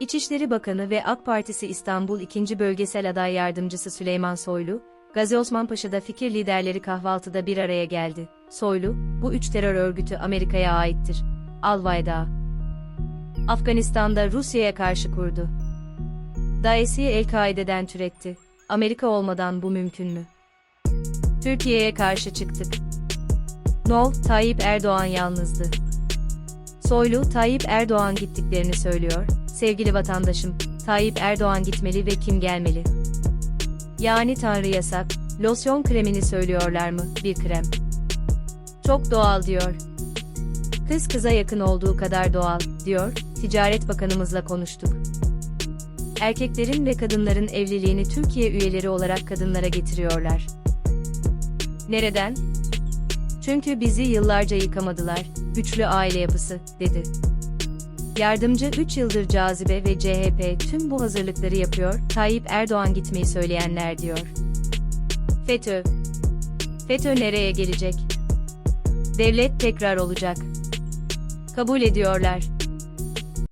İçişleri Bakanı ve AK Partisi İstanbul 2. Bölgesel Aday Yardımcısı Süleyman Soylu, Gazi Osman Paşa'da fikir liderleri kahvaltıda bir araya geldi. Soylu, bu üç terör örgütü Amerika'ya aittir. Al-Vayda. Afganistan'da Rusya'ya karşı kurdu. DAEŞ'i El-Kaide'den türetti. Amerika olmadan bu mümkün mü? Türkiye'ye karşı çıktık. Nol, Tayyip Erdoğan yalnızdı. Soylu, Tayyip Erdoğan gittiklerini söylüyor. Sevgili vatandaşım, Tayyip Erdoğan gitmeli ve kim gelmeli? Yani Tanrı yasak, losyon kremini söylüyorlar mı, bir krem. Çok doğal diyor. Kız kıza yakın olduğu kadar doğal, diyor, Ticaret Bakanımızla konuştuk. Erkeklerin ve kadınların evliliğini Türkiye üyeleri olarak kadınlara getiriyorlar. Nereden? Çünkü bizi yıllarca yıkamadılar, güçlü aile yapısı, dedi. Yardımcı 3 yıldır Cazibe ve CHP tüm bu hazırlıkları yapıyor, Tayyip Erdoğan gitmeyi söyleyenler diyor. FETÖ. FETÖ nereye gelecek? Devlet tekrar olacak. Kabul ediyorlar.